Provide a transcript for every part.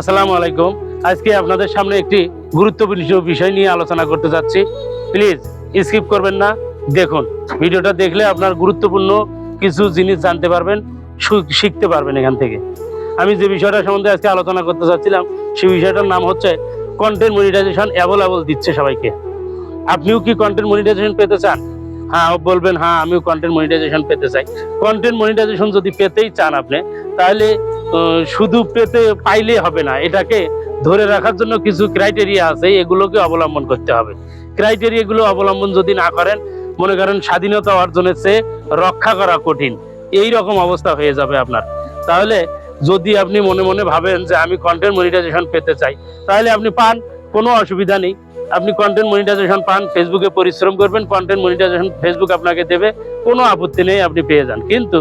আসসালামু আলাইকুম। আজকে আপনাদের সামনে একটি গুরুত্বপূর্ণ বিষয় নিয়ে আলোচনা করতে যাচ্ছি। প্লিজ, স্কিপ করবেন না। দেখুন, ভিডিওটা দেখলে আপনার গুরুত্বপূর্ণ কিছু জিনিস জানতে পারবেন শিখতে পারবেন এখান থেকে। আমি যে বিষয়টা সম্বন্ধে আজকে আলোচনা করতে চাচ্ছিলাম সেই বিষয়টার নাম হচ্ছে কন্টেন্ট মনিটাইজেশন অ্যাভেলেবল দিচ্ছে সবাইকে। আপনিও কি কন্টেন্ট মনিটাইজেশন পেতে চান? হ্যাঁ বলবেন হ্যাঁ আমিও কন্টেন্ট মনিটাইজেশন পেতে চাই। কন্টেন্ট মনিটাইজেশন যদি পেতেই চান আপনি, তাহলে শুধু পেতে পাইলে হবে না। এটাকে ধরে রাখার জন্য কিছু ক্রাইটেরিয়া আছে, এগুলোকে অবলম্বন করতে হবে। ক্রাইটেরিয়াগুলো অবলম্বন যদি না করেন, মনে করেন স্বাধীনতা অর্জনের চেয়ে রক্ষা করা কঠিন। এই রকম অবস্থা হয়ে যাবে আপনার। তাহলে যদি আপনি মনে মনে ভাবেন যে আমি কন্টেন্ট মনিটাইজেশন পেতে চাই, তাহলে আপনি পান, কোনো অসুবিধা নেই। আপনি কন্টেন্ট মনিটাইজেশন পান ফেসবুকে পরিশ্রম করবেন কন্টেন্ট মনিটাইজেশন ফেসবুক আপনাকে দেবে, কোনো আপত্তি নেই, আপনি পেয়ে যান। কিন্তু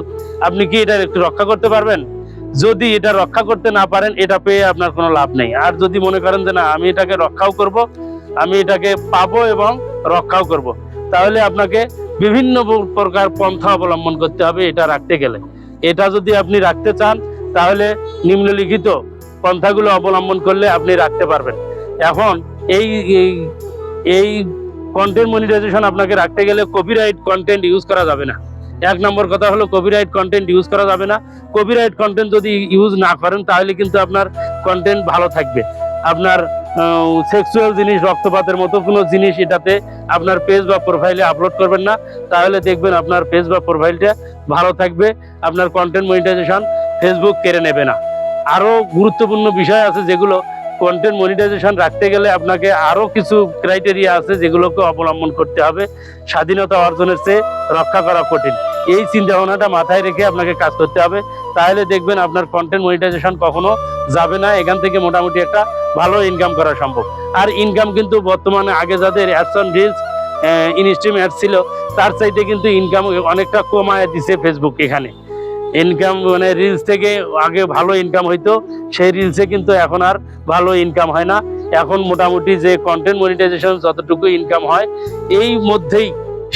আপনি কি এটা একটু রক্ষা করতে পারবেন? যদি এটা রক্ষা করতে না পারেন, এটা পেয়ে আপনার কোনো লাভ নেই। আর যদি মনে করেন যে না, আমি এটাকে রক্ষাও করব, আমি এটাকে পাবো এবং রক্ষাও করব, তাহলে আপনাকে বিভিন্ন প্রকার পন্থা অবলম্বন করতে হবে, এটা রাখতে গেলে। এটা যদি আপনি রাখতে চান, তাহলে নিম্নলিখিত পন্থাগুলো অবলম্বন করলে আপনি রাখতে পারবেন। এখন এই, এই- কন্টেন্ট মনিটাইজেশন আপনাকে রাখতে গেলে কপিরাইট কন্টেন্ট ইউজ করা যাবে না। এক নম্বর কথা হলো কপিরাইট কন্টেন্ট ইউজ করা যাবে না। কপিরাইট কন্টেন্ট যদি ইউজ না করেন, তাহলে কিন্তু আপনার কন্টেন্ট ভালো থাকবে। আপনার সেক্সুয়াল জিনিস, রক্তপাতের মতো কোনো জিনিস এটাতে আপনার পেজ বা প্রোফাইলে আপলোড করবেন না। তাহলে দেখবেন আপনার পেজ বা প্রোফাইলটা ভালো থাকবে, আপনার কন্টেন্ট মনিটাইজেশন ফেসবুক কেড়ে নেবে না। আরও গুরুত্বপূর্ণ বিষয় আছে যেগুলো কন্টেন্ট মনিটাইজেশন রাখতে গেলে আপনাকে আরও কিছু ক্রাইটেরিয়া আছে যেগুলোকে অবলম্বন করতে হবে। স্বাধীনতা অর্জনের চেয়ে রক্ষা করা কঠিন। এই চিন্তা ভাবনাটা মাথায় রেখে আপনাকে কাজ করতে হবে। তাহলে দেখবেন আপনার কন্টেন্ট মনিটাইজেশন কখনো যাবে না। এখান থেকে মোটামুটি একটা ভালো ইনকাম করা সম্ভব। আর ইনকাম কিন্তু বর্তমানে আগে যাদের ads on reels instream ad ছিল, তার চাইতে কিন্তু ইনকাম অনেকটা কমায় দিছে ফেসবুক এখানে। ইনকাম মানে রিলস থেকে আগে ভালো ইনকাম হইতো, সেই রিলসে কিন্তু এখন আর ভালো ইনকাম হয় না। এখন মোটামুটি যে কন্টেন্ট মনিটাইজেশন যতটুকু ইনকাম হয়, এই মধ্যেই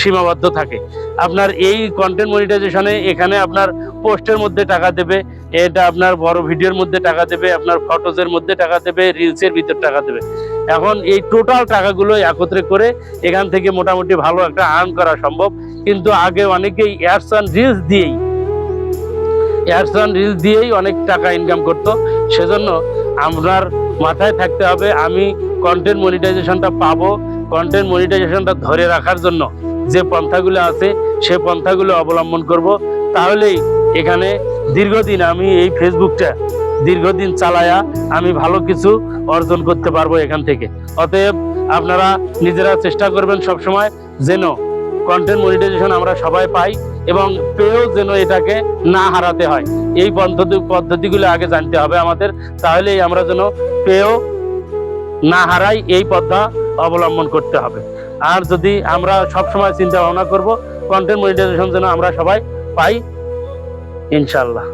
সীমাবদ্ধ থাকে। আপনার এই কন্টেন্ট মনিটাইজেশনে এখানে আপনার পোস্টের মধ্যে টাকা দেবে, এটা আপনার বড় ভিডিওর মধ্যে টাকা দেবে, আপনার ফটোজের মধ্যে টাকা দেবে রিলসের ভিতর টাকা দেবে। এখন এই টোটাল টাকাগুলো একত্রে করে এখান থেকে মোটামুটি ভালো একটা আর্ন করা সম্ভব। কিন্তু আগে অনেকেই অ্যাডস অ্যান্ড রিলস দিয়েই অ্যাডস অ্যান্ড রিলস দিয়েই অনেক টাকা ইনকাম করতো। সেজন্য আপনার মাথায় থাকতে হবে, আমি কন্টেন্ট মনিটাইজেশনটা পাবো। কন্টেন্ট মনিটাইজেশনটা ধরে রাখার জন্য যে পন্থাগুলো আছে, সে পন্থাগুলো অবলম্বন করব। তাহলেই এখানে দীর্ঘদিন আমি এই ফেসবুকটা দীর্ঘদিন চালায়া আমি ভালো কিছু অর্জন করতে পারব এখান থেকে। অতএব আপনারা নিজেরা চেষ্টা করবেন সবসময় যেন কন্টেন্ট মনিটাইজেশন আমরা সবাই পাই এবং পেয়েও যেন এটাকে না হারাতে হয়। এই পদ্ধতি, পদ্ধতিগুলো আগে জানতে হবে আমাদের, তাহলেই আমরা যেন পেয়েও না হারাই এই পদ্ধা অবলম্বন করতে হবে। আর যদি আমরা সবসময় চিন্তা ভাবনা করব কন্টেন্ট মনিটাইজেশন যেন আমরা সবাই পাই ইনশাল্লাহ